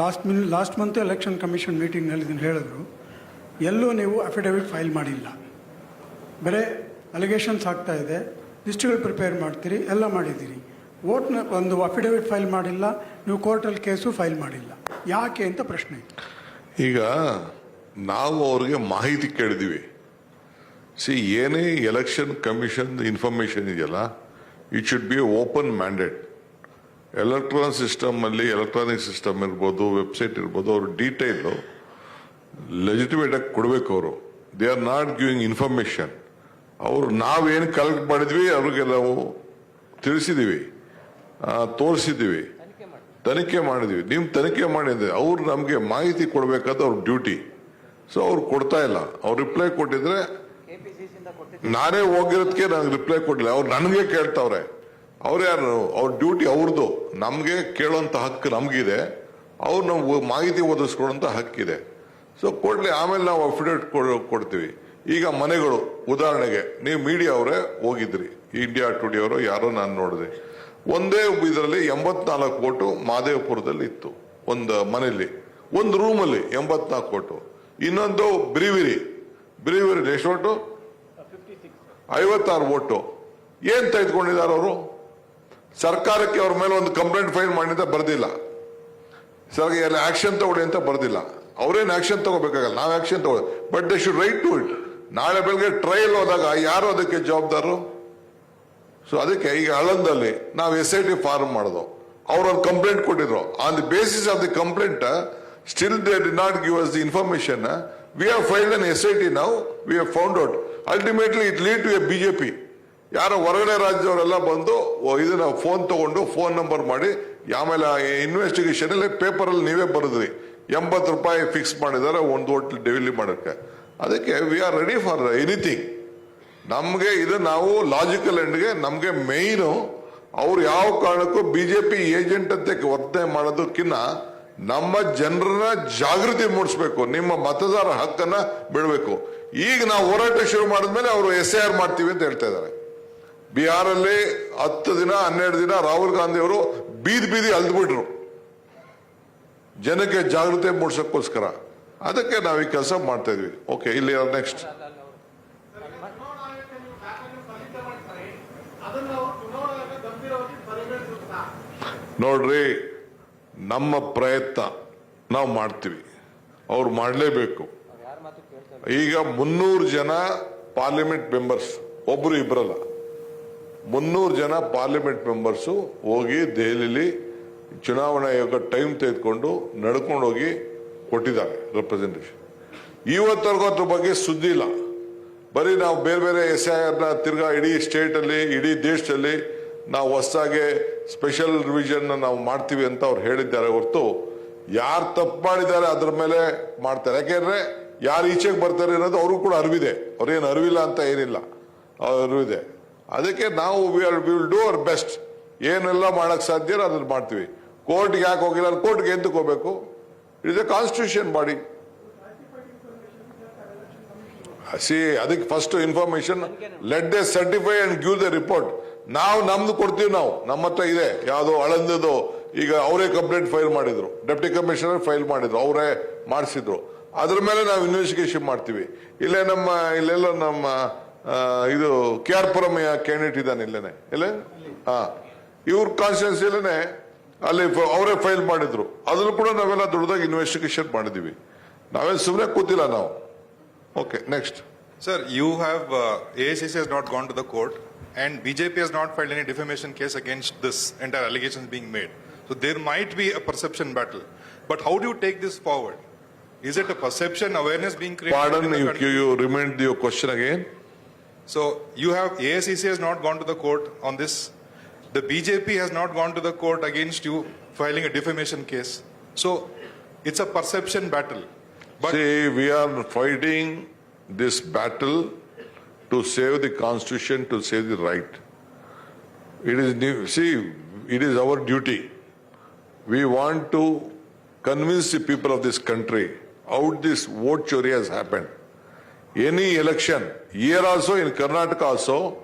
Last ಮಿನ್, last month election commission ಮೀಟಿಂಗ್ನಲ್ಲಿ ಇದನ್ನು ಹೇಳಿದ್ರು. ಎಲ್ಲೂ ನೀವು ಅಫಿಡವಿಟ್ ಫೈಲ್ ಮಾಡಿಲ್ಲ. ಬರೀ ಅಲಿಗೇಷನ್ಸ್ ಆಗ್ತಾ ಇದೆ. ಲಿಸ್ಟ್ಗಳು ಪ್ರಿಪೇರ್ ಮಾಡ್ತೀರಿ, ಎಲ್ಲ ಮಾಡಿದ್ದೀರಿ. ವೋಟ್ನ ಒಂದು ಅಫಿಡವಿಟ್ ಫೈಲ್ ಮಾಡಿಲ್ಲ, ನೀವು ಕೋರ್ಟಲ್ಲಿ ಕೇಸು ಫೈಲ್ ಮಾಡಿಲ್ಲ. ಯಾಕೆ ಅಂತ ಪ್ರಶ್ನೆ ಈಗ ನಾವು ಅವ್ರಿಗೆ ಮಾಹಿತಿ ಕೇಳಿದೀವಿ. ಸಿ ಏನೇ ಎಲೆಕ್ಷನ್ ಕಮಿಷನ್ ಇನ್ಫಾರ್ಮೇಶನ್ ಇದೆಯಲ್ಲ it should be open mandate electronic ಸಿಸ್ಟಮಲ್ಲಿ electronic system ಇರ್ಬೋದು ವೆಬ್ಸೈಟ್ ಇರ್ಬೋದು, ಅವ್ರ ಡೀಟೇಲು ಆಗಿ ಕೊಡಬೇಕು ಅವರು. They are not giving information ಅವರು ನಾವೇನು ಕಲೆಕ್ಟ್ ಮಾಡಿದ್ವಿ, ಅವ್ರಿಗೆ ನಾವು ತಿಳಿಸಿದ್ದೀವಿ ತೋರಿಸಿದ್ದೀವಿ ತನಿಖೆ ಮಾಡಿದ್ವಿ. ನೀವು ತನಿಖೆ ಮಾಡಿದ್ರೆ ಅವ್ರು ನಮಗೆ ಮಾಹಿತಿ ಕೊಡಬೇಕಾದ ಅವ್ರ ಡ್ಯೂಟಿ ಸೊ ಅವ್ರು ಕೊಡ್ತಾ ಇಲ್ಲ. ಅವ್ರು ರಿಪ್ಲೈ ಕೊಟ್ಟಿದ್ರೆ ನಾನೇ ಹೋಗಿರೋದಕ್ಕೆ ನನಗೆ ರಿಪ್ಲೈ ಕೊಡಲಿಲ್ಲ. ಅವ್ರು ನನಗೆ ಕೇಳ್ತಾವ್ರೆ. ಅವ್ರು ಯಾರು ಅವ್ರ ಡ್ಯೂಟಿ ಅವ್ರದ್ದು ನಮಗೆ ಕೇಳೋಂಥ ಹಕ್ಕು ನಮಗಿದೆ. ಅವ್ರು ನಮ್ಗೆ ಮಾಹಿತಿ ಒದಗಿಸ್ಕೊಡೋಂಥ ಹಕ್ಕಿದೆ. ಸೊ ಕೊಡ್ಲಿ, ಆಮೇಲೆ ನಾವು ಅಫಿಡೇಟ್ ಕೊಡ್ತೀವಿ. ಈಗ ಮನೆಗಳು, ಉದಾಹರಣೆಗೆ, ನೀವು ಮೀಡಿಯಾ ಅವರೇ ಹೋಗಿದ್ರಿ. ಇಂಡಿಯಾ ಟುಡೇ ಅವರು ಯಾರೋ ನಾನು ನೋಡಿದೆ. ಒಂದೇ ಇದರಲ್ಲಿ ಎಂಬತ್ನಾಲ್ಕು ಕೋಟು ಮಾದೇವಪುರದಲ್ಲಿ ಇತ್ತು. ಒಂದು ಮನೆಯಲ್ಲಿ ಒಂದು ರೂಮಲ್ಲಿ ಎಂಬತ್ನಾಲ್ಕು ಕೋಟು ಇನ್ನೊಂದು ಬ್ರಿವಿರಿ ಬ್ರಿವಿರಿ ಎಷ್ಟು ಓಟು? ಐವತ್ತಾರು ಓಟು. ಏನು ತೆಗೆದುಕೊಂಡಿದ್ದಾರೆ ಅವರು? ಸರ್ಕಾರಕ್ಕೆ ಅವ್ರ ಮೇಲೆ ಒಂದು ಕಂಪ್ಲೇಂಟ್ ಫೈಲ್ ಮಾಡಿದ ಬರ್ದಿಲ್ಲ. ಸರ್ ಎಲ್ಲ ಆಕ್ಷನ್ ತಗೊಳ್ಳಿ ಅಂತ ಬರ್ದಿಲ್ಲ. ಅವ್ರೇನು ಆಕ್ಷನ್ ತಗೋಬೇಕಾಗಲ್ಲ, ನಾವು ಆಕ್ಷನ್ ತಗೊಳ್ಳಿ. But they should write to it ನಾಳೆ ಬೆಳಗ್ಗೆ ಟ್ರಯಲ್ ಹೋದಾಗ ಯಾರು ಅದಕ್ಕೆ ಜವಾಬ್ದಾರರು ಸೊ ಅದಕ್ಕೆ ಈಗ ಹಳಂದಲ್ಲಿ ನಾವು ಎಸ್ ಐ ಟಿ ಫಾರ್ಮ್ ಮಾಡೋದು. ಅವ್ರು ಒಂದು ಕಂಪ್ಲೇಂಟ್ ಕೊಟ್ಟಿದ್ರು on the basis of the complaint still they did not give us the information we have filed an S I T ನಾವು we have found out ultimately it lead to a BJP ಯಾರೋ ಹೊರಗಡೆ ರಾಜ್ಯದವರೆಲ್ಲ ಬಂದು ಇದನ್ನ phone ತಗೊಂಡು phone number ಮಾಡಿ, ಆಮೇಲೆ investigation ಅಲ್ಲಿ paper ಅಲ್ಲಿ ನೀವೇ ಬರೆದ್ರಿ. ಎಂಬತ್ತು ರೂಪಾಯಿ ಫಿಕ್ಸ್ ಮಾಡಿದ್ದಾರೆ, ಒಂದು ಹೋಟ್ಲ್ ಡೆವಿಲಿ ಮಾಡಕ್ಕೆ. ಅದಕ್ಕೆ we are ready for anything ನಮಗೆ ಇದು ನಾವು ಲಾಜಿಕಲ್ ಎಂಡ್ಗೆ ನಮಗೆ ಮೇಯ್ನು ಅವ್ರು ಯಾವ ಕಾರಣಕ್ಕೂ ಬಿಜೆಪಿ ಏಜೆಂಟ್ ಅಂತ ವರ್ತನೆ ಮಾಡೋದಕ್ಕಿನ್ನ ನಮ್ಮ ಜನರನ್ನ ಜಾಗೃತಿ ಮೂಡಿಸ್ಬೇಕು, ನಿಮ್ಮ ಮತದಾರ ಹಕ್ಕನ್ನ ಬಿಡಬೇಕು. ಈಗ ನಾವು ಹೋರಾಟ ಶುರು ಮಾಡಿದ್ಮೇಲೆ ಅವರು ಎಸ್ ಐ ಆರ್ ಮಾಡ್ತೀವಿ ಅಂತ ಹೇಳ್ತಾ ಇದ್ದಾರೆ. ಬಿಹಾರಲ್ಲಿ ಹತ್ತು ದಿನ, ಹನ್ನೆರಡು ದಿನ ರಾಹುಲ್ ಗಾಂಧಿ ಅವರು ಬೀದಿ ಬೀದಿ ಅಲ್ದ್ಬಿಟ್ರು. ಜನಕ್ಕೆ ಜಾಗೃತಿ ಮೂಡಿಸೋಕ್ಕೋಸ್ಕರ. ಅದಕ್ಕೆ ನಾವು ಈ ಕೆಲಸ ಮಾಡ್ತಾ ಇದ್ವಿ. ಓಕೆ ಇಲ್ಲಿ ನೆಕ್ಸ್ಟ್ ನೋಡ್ರಿ, ನಮ್ಮ ಪ್ರಯತ್ನ ನಾವು ಮಾಡ್ತೀವಿ. ಅವ್ರು ಮಾಡಲೇಬೇಕು. ಈಗ ಮುನ್ನೂರು ಜನ ಪಾರ್ಲಿಮೆಂಟ್ ಮೆಂಬರ್ಸ್ ಒಬ್ರು ಇಬ್ಬರಲ್ಲ ಮುನ್ನೂರು ಜನ ಪಾರ್ಲಿಮೆಂಟ್ ಮೆಂಬರ್ಸು ಹೋಗಿ ದೆಹಲಿಲಿ ಚುನಾವಣಾ ಆಯೋಗ ಟೈಮ್ ತೆಗೆದುಕೊಂಡು ನಡ್ಕೊಂಡು ಹೋಗಿ ಕೊಟ್ಟಿದ್ದಾರೆ ರೆಪ್ರೆಸೆಂಟೇಷನ್ ಇವತ್ತರೆಗೂ ಅದ್ರ ಬಗ್ಗೆ ಸುದ್ದಿ ಇಲ್ಲ. ಬರೀ ನಾವು ಬೇರೆ ಬೇರೆ ಎಸ್ ಐ ಆರ್ನ ತಿರ್ಗಾ ಇಡೀ ಸ್ಟೇಟಲ್ಲಿ, ಇಡೀ ದೇಶದಲ್ಲಿ ನಾವು ಹೊಸದಾಗಿ ಸ್ಪೆಷಲ್ ರಿವಿಷನ್ ನಾವು ಮಾಡ್ತೀವಿ ಅಂತ ಅವ್ರು ಹೇಳಿದ್ದಾರೆ ಹೊರತು ಯಾರು ತಪ್ಪು ಮಾಡಿದ್ದಾರೆ ಅದ್ರ ಮೇಲೆ ಮಾಡ್ತಾರೆ. ಯಾಕೆಂದ್ರೆ ಯಾರು ಈಚೆಗೆ ಬರ್ತಾರೆ ಅನ್ನೋದು ಅವ್ರಿಗೂ ಕೂಡ ಅರಿವಿದೆ. ಅವ್ರೇನು ಅರಿವಿಲ್ಲ ಅಂತ ಏನಿಲ್ಲ. ಅವ್ರ್ ಅರಿವಿದೆ. ಅದಕ್ಕೆ ನಾವು we are will do our best ಏನೆಲ್ಲ ಮಾಡಕ್ ಸಾಧ್ಯ ಅದನ್ನ ಮಾಡ್ತೀವಿ. ಕೋರ್ಟ್ಗೆ ಯಾಕೆ ಹೋಗಿಲ್ಲ ಕೋರ್ಟ್ಗೆ ಎಂತಕ್ಕೆ ಹೋಗ್ಬೇಕು? It is a constitution body see ಅದಕ್ಕೆ first information let they certify and give the report ನಾವು ನಮ್ದು ಕೊಡ್ತೀವಿ ನಾವು. ನಮ್ಮ ಹತ್ರ ಇದೆ. ಯಾವ್ದು ಅಳಂದದು ಈಗ ಅವರೇ ಕಂಪ್ಲೇಂಟ್ ಫೈಲ್ ಮಾಡಿದ್ರು. ಡೆಪ್ಟಿ ಕಮಿಷನರ್ ಫೈಲ್ ಮಾಡಿದ್ರು. ಅವರೇ ಮಾಡಿಸಿದ್ರು. ಅದ್ರ ಮೇಲೆ ನಾವು ಇನ್ವೆಸ್ಟಿಗೇಷನ್ ಮಾಡ್ತೀವಿ. ಇಲ್ಲೇ ನಮ್ಮ, ಇಲ್ಲೆಲ್ಲ ನಮ್ಮ ಇದು ಕೆ ಆರ್ ಪುರಮಯ್ಯ ಕ್ಯಾಂಡಿಡೇಟ್ ಇದ್ದಾನೆ ಇಲ್ಲೇನೆ ಇಲ್ಲ ಹಾ ಇವ್ರ ಕಾನ್ಸ್ಟಿಟ್ಯೂನ್ಸಿಲೇನೆ ಅಲ್ಲಿ ಅವರೇ ಫೈಲ್ ಮಾಡಿದ್ರು ಅದನ್ನು ಕೂಡ ನಾವೆಲ್ಲ ದೊಡ್ಡದಾಗಿ ಇನ್ವೆಸ್ಟಿಗೇಷನ್ ಮಾಡಿದೀವಿ ನಾವೇನು ಸುಮ್ಮನೆ ಕೂತಿಲ್ಲ ನಾವು okay next sir you have, A C not gone to the court and BJP has not filed any defamation case against this entire allegations being made. So there might be a perception battle. But how do you take this forward? Is it a perception awareness being created? in Pardon, the you, question you So you have, AACC has not gone to the court on this. The BJP has not gone to the court against you filing a defamation case. So it's a perception battle. But See, we are fighting this battle to save the constitution, to save the right. It is, new- see, it is our duty. We want to convince the people of this country how this vote chori has happened. Any election, year also in Karnataka also,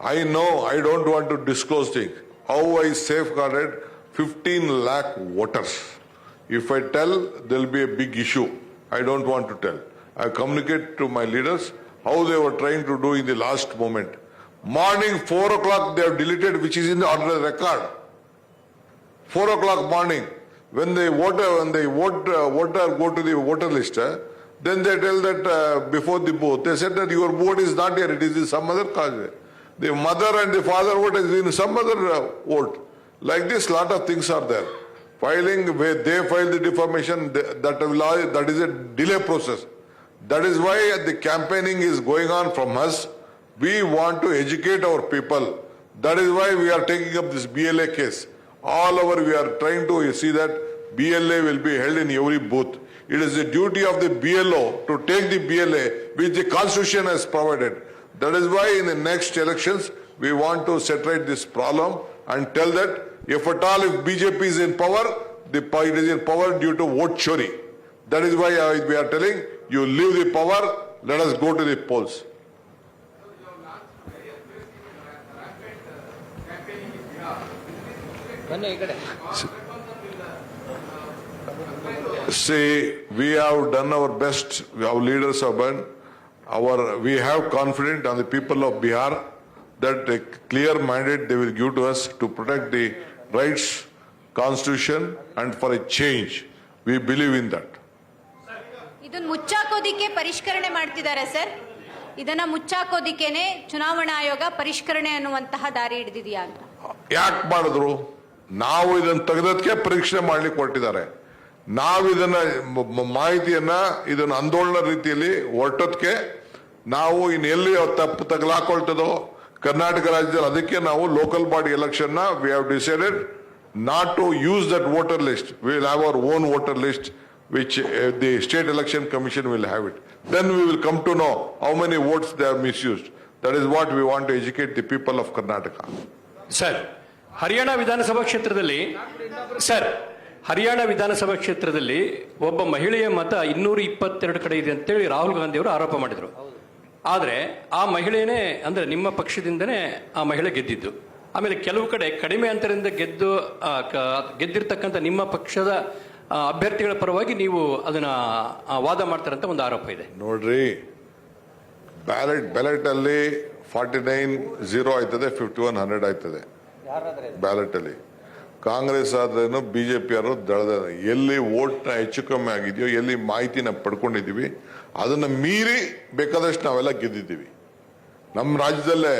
I know, I don't want to disclose things, how I safeguarded 15 lakh voters. If I tell, there'll be a big issue. I don't want to tell. I communicate to my leaders how they were trying to do in the last moment. Morning, four o'clock, they have deleted, which is in the order record. Four o'clock morning, when the voter, when the vote, uh, voter go to the voter list, uh, then they tell that uh, before the vote, they said that your vote is not here, it is in some other cause. The mother and the father vote is in some other uh, vote. Like this, lot of things are there. Filing, where they file the defamation, th- that that is a delay process. That is why the campaigning is going on from us. We want to educate our people. That is why we are taking up this BLA case. All over we are trying to see that BLA will be held in every booth. It is the duty of the BLO to take the BLA which the constitution has provided. That is why in the next elections we want to separate this problem and tell that if at all if BJP is in power, the it is in power due to vote chori. That is why I, we are telling you leave the power, let us go to the polls. See, we have done our best, our leaders have done, our, we have confidence on the people of Bihar that a clear mandate they will give to us to protect the rights, constitution and for a change. We believe in that. ಇದನ್ನ ಮುಚ್ಚಾಕೋದಿಕ್ಕೆ ಪರಿಷ್ಕರಣೆ ಮಾಡ್ತಿದ್ದಾರೆ sir ಇದನ್ನ ಮುಚ್ಚಾಕೋದಿಕ್ಕೇನೆ ಚುನಾವಣಾ ಆಯೋಗ ಪರಿಷ್ಕರಣೆ ಅನ್ನುವಂತಹ ದಾರಿ ಹಿಡಿದಿದೆಯಾ ಅಂತ ಯಾಕೆ ಮಾಡಿದ್ರು ನಾವು ಇದನ್ನು ತೆಗೆದಕ್ಕೆ ಪರೀಕ್ಷೆ ಮಾಡ್ಲಿಕ್ಕೆ ಹೊರಟಿದ್ದಾರೆ ನಾವು ಇದನ್ನ ಮ- ಮ- ಮಾಹಿತಿಯನ್ನ ಇದನ್ನ ಆಂದೋಲನ ರೀತಿಯಲ್ಲಿ ಹೊರಟೋದಕ್ಕೆ ನಾವು ಇನ್ನು ಎಲ್ಲಿ ತಪ್ಪು ತಗಲಾಕೊಳ್ತದೋ ಕರ್ನಾಟಕ ರಾಜ್ಯದಲ್ಲಿ ಅದಕ್ಕೆ ನಾವು local body ಎಲೆಕ್ಷನ್ನ we have decided not to use that voter list will have our own voter list which the state election commission will have it then we will come to know how many votes they are misused that is what we want to educate the people of Karnataka sir Haryana ವಿಧಾನಸಭಾ ಕ್ಷೇತ್ರದಲ್ಲಿ sir Haryana ವಿಧಾನಸಭಾ ಕ್ಷೇತ್ರದಲ್ಲಿ ಒಬ್ಬ ಮಹಿಳೆಯ ಮತ ಇನ್ನೂರ ಇಪ್ಪತ್ತೆರಡು ಕಡೆ ಇದೆ ಅಂತೇಳಿ ರಾಹುಲ್ ಗಾಂಧಿ ಅವರು ಆರೋಪ ಮಾಡಿದರು. ಆದರೆ ಆ ಮಹಿಳೆಯೇ ಅಂದರೆ ನಿಮ್ಮ ಪಕ್ಷದಿಂದನೇ ಆ ಮಹಿಳೆ ಗೆದ್ದಿದ್ದು. ಆಮೇಲೆ ಕೆಲವು ಕಡೆ ಕಡಿಮೆ ಅಂತರದಿಂದ ಗೆದ್ದು ಗೆದ್ದಿರ್ತಕ್ಕಂಥ ನಿಮ್ಮ ಪಕ್ಷದ ಅಭ್ಯರ್ಥಿಗಳ ಪರವಾಗಿ ನೀವು ಅದನ್ನ ವಾದ ಮಾಡ್ತಾರಂತ ಒಂದು ಆರೋಪ ಇದೆ. ನೋಡ್ರಿ ಬ್ಯಾಲೆಟ್ ಬ್ಯಾಲೆಟ್ ಅಲ್ಲಿ ಫಾರ್ಟಿ ನೈನ್ ಜೀರೋ ಆಯ್ತದೆ ಫಿಫ್ಟಿ ಒನ್ ಹಂಡ್ರೆಡ್ ಆಯ್ತದೆ. ಬ್ಯಾಲೆಟ್ ಅಲ್ಲಿ ಕಾಂಗ್ರೆಸ್ ಆದ್ರೇನು ಬಿಜೆಪಿ ಅವರು ದಳದ ಎಲ್ಲಿ ವೋಟ್ನ ಹೆಚ್ಚು ಕಮ್ಮಿ ಆಗಿದೆಯೋ, ಎಲ್ಲಿ ಮಾಹಿತಿನ ಪಡ್ಕೊಂಡಿದ್ದೀವಿ, ಅದನ್ನು ಮೀರಿ ಬೇಕಾದಷ್ಟು ನಾವೆಲ್ಲ ಗೆದ್ದಿದ್ದೀವಿ. ನಮ್ಮ ರಾಜ್ಯದಲ್ಲೇ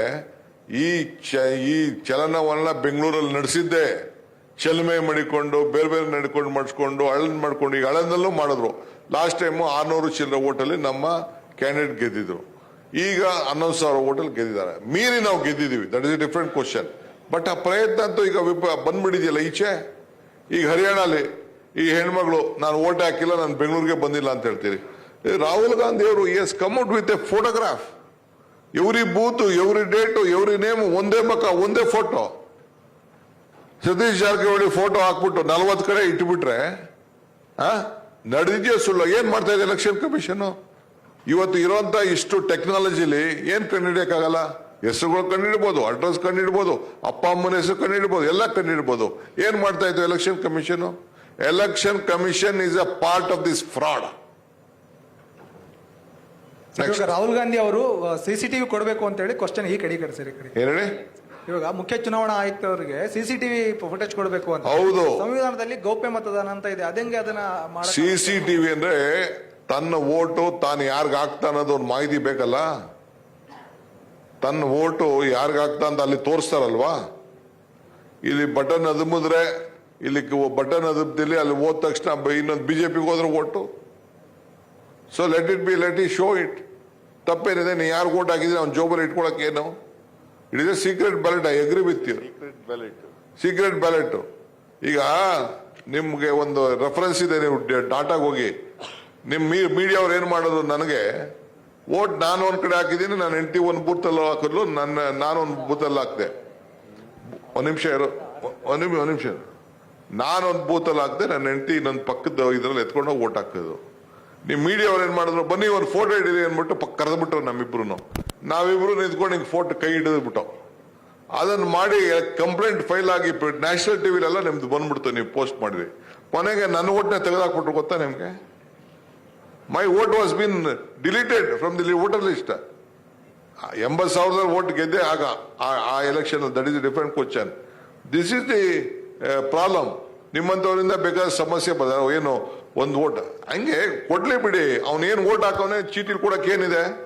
ಈ ಚ, ಈ ಚಲನವಲನ ಬೆಂಗಳೂರಲ್ಲಿ ನಡೆಸಿದ್ದೆ ಚೆಲ್ಮೆ ಮಾಡಿಕೊಂಡು, ಬೇರೆ ಬೇರೆ ನಡ್ಕೊಂಡು ಮಾಡಿಸ್ಕೊಂಡು ಅಳನ್ ಮಾಡ್ಕೊಂಡು ಈಗ ಅಳನಲ್ಲೂ ಮಾಡಿದ್ರು. ಲಾಸ್ಟ್ ಟೈಮು ಆರ್ನೂರು ಚಿಲ್ಲರೆ ಓಟಲ್ಲಿ ನಮ್ಮ ಕ್ಯಾಂಡಿಡೇಟ್ ಗೆದ್ದಿದ್ರು. ಈಗ ಹನ್ನೊಂದು ಸಾವಿರ ಓಟಲ್ಲಿ ಗೆದ್ದಿದ್ದಾರೆ. ಮೀರಿ ನಾವು ಗೆದ್ದಿದ್ದೀವಿ. That is a different question but ಆ ಪ್ರಯತ್ನ ಅಂತೂ ಈಗ ವಿಪ- ಬಂದ್ಬಿಟ್ಟಿದೆಯಲ್ಲ ಈಚೆ? ಈಗ ಹರಿಯಾಣಲ್ಲಿ ಈ ಹೆಣ್ಮಗಳು, ನಾನು ಓಟ್ ಹಾಕಿಲ್ಲ, ನಾನು ಬೆಂಗಳೂರಿಗೆ ಬಂದಿಲ್ಲ ಅಂತ ಹೇಳ್ತೀರಿ. ರಾಹುಲ್ ಗಾಂಧಿ ಅವರು has come out with a photograph every booth, every date, every name, ಒಂದೇ ಮಕ್ಕ ಒಂದೇ ಫೋಟೋ. ಸತೀಶ್ ಜಾರಕಿಹೊಳಿ ಫೋಟೋ ಹಾಕ್ಬಿಟ್ಟು ನಲ್ವತ್ತು ಕಡೆ ಇಟ್ಬಿಟ್ರೆ, ಆ, ನಡೆದಿದೆಯೋ ಸುಳ್ಳು? ಏನ್ ಮಾಡ್ತಾ ಇದೆ ಎಲೆಕ್ಷನ್ ಕಮಿಷನ್ ಇವತ್ತು ಇರುವಂತ ಇಷ್ಟು ಟೆಕ್ನಾಲಜಿಲಿ ಏನ್ ಕಂಡುಹಿಡಿಯಕ್ಕಾಗಲ್ಲ ಹೆಸರುಗಳು ಕಂಡಿಡ್ಬೋದು ಅಡ್ರೆಸ್ ಕಂಡಿಡ್ಬೋದು ಅಪ್ಪ ಅಮ್ಮನ ಹೆಸರು ಕಂಡಿಡ್ಬೋದು ಎಲ್ಲ ಕಂಡಿಡ್ಬೋದು. ಏನ್ ಮಾಡ್ತಾ ಇತ್ತು election commission election commission is a part of this fraud Rahul Gandhi ಅವರು ಸಿಸಿಟಿವಿ ಕೊಡಬೇಕು ಅಂತ ಹೇಳಿ ಕ್ವಶನ್ ಈ ಕಡೆ ಕಡೆ ಕಡೆ. ಹೇಳಿ ಇವಾಗ ಮುಖ್ಯ ಚುನಾವಣಾ ಆಯುಕ್ತವರಿಗೆ ಸಿಸಿಟಿವಿ ಫುಟೇಜ್ ಕೊಡಬೇಕು ಅಂತ. ಹೌದು. ಸಂವಿಧಾನದಲ್ಲಿ ಗೌಪ್ಯ ಮತದಾನ ಅಂತ ಇದೆ ಅದಂಗೆ ಅದನ್ನ ಸಿಸಿಟಿವಿ ಅಂದ್ರೆ ತನ್ನ ಓಟು ತಾನು ಯಾರಿಗ ಹಾಕ್ತಾ ಅನ್ನೋದು ಒಂದು ಮಾಹಿತಿ ಬೇಕಲ್ಲ? ತನ್ನ ಓಟು ಯಾರಿಗಾಗ್ತಾ ಅಂತ ಅಲ್ಲಿ ತೋರಿಸ್ತಾರಲ್ವಾ? ಇಲ್ಲಿ ಬಟನ್ ಅದುಮಿದ್ರೆ ಇಲ್ಲಿ ಬಟನ್ ಅದುಮ್ದಲ್ಲಿ ಅಲ್ಲಿ ಹೋದ ತಕ್ಷಣ ಇನ್ನೊಂದು ಬಿಜೆಪಿಗೆ ಹೋದ್ರೆ vote. So let it be let it show it ತಪ್ಪೇನಿದೆ ನೀ ಯಾರು ಓಟ್ ಹಾಕಿದ್ರೆ ಅವ್ನು ಜೋಬಲ್ಲಿ ಇಟ್ಕೊಳಕ್ ಏನು? It is a secret ballot I agree with you secret ballot ಈಗ ನಿಮ್ಗೆ ಒಂದು ರೆಫರೆನ್ಸ್ ಇದೆ ನೀವು ಡಾಟಾಗೆ ಹೋಗಿ. ನಿಮ್ ಮೀಡಿಯಾ ಅವ್ರು ಏನ್ ಮಾಡೋದು ನನಗೆ? ಓಟ್ ನಾನು ಒಂದ್ ಕಡೆ ಹಾಕಿದ್ದೀನಿ ನಾನು ಹೆಂಡತಿ ಒಂದು ಬೂತಲ್ಲಿ ಹಾಕಿದ್ಲು, ನನ್ನ ನಾನು ಒಂದು ಬೂತಲ್ಲಿ ಹಾಕಿದೆ. ಒಂದ್ ನಿಮಿಷ ಇರೋ, ಒಂದ್ ನಿಮಿಷ ಒಂದ್ ನಿಮಿಷ ನಾನೊಂದು ಬೂತಲ್ಲಿ ಹಾಕಿದೆ ನನ್ನ ಹೆಂಡತಿ ನನ್ನ ಪಕ್ಕದ ಇದ್ರಲ್ಲಿ ಎತ್ಕೊಂಡು ಹೋಗಿ ಓಟ್ ಹಾಕಿದ್ರು ನಿಮ್ ಮೀಡಿಯಾ ಅವ್ರು ಏನ್ ಮಾಡಿದ್ರು? ಬನ್ನಿ, ಒಂದು ಫೋಟೋ ಹಿಡೀರಿ ಅಂದ್ಬಿಟ್ಟು ಪಕ್ಕ ಕರೆದ್ಬಿಟ್ರು ನಮ್ಮಿಬ್ರು ನಾವಿಬ್ರು ನಿಂತ್ಕೊಂಡು ಹಿಂಗೆ ಫೋಟೋ ಕೈ ಹಿಡಿದ್ಬಿಟ್ಟು. ಅದನ್ನ ಮಾಡಿ ಕಂಪ್ಲೇಂಟ್ ಫೈಲ್ ಆಗಿ ನ್ಯಾಷನಲ್ ಟಿವಿಲೆಲ್ಲ ನಿಮ್ದು ಬಂದ್ಬಿಡ್ತು, ನೀವು ಪೋಸ್ಟ್ ಮಾಡಿದ್ರಿ ಕೊನೆಗೆ ನನ್ನ ಓಟ್ನ ತೆಗೆದಾಕ್ಬಿಟ್ರು ಗೊತ್ತಾ ನಿಮ್ಗೆ? My vote was been deleted from the voter list ಎಂಬತ್ತು ಸಾವಿರದ ವೋಟ್ ಗೆದ್ದೆ, ಆಗ ಆ- election that is different question this is the problem ನಿಮ್ಮಂಥವರಿಂದ ಬೇಕಾದ ಸಮಸ್ಯೆ ಬದ ಏನು ಒಂದು ವೋಟ್ ಹಂಗೆ ಕೊಡ್ಲಿ ಬಿಡಿ. ಅವನೇನು ವೋಟ್ ಹಾಕೋನೆ ಚೀಟಿ ಕೊಡಕ್ಕೆ ಏನಿದೆ?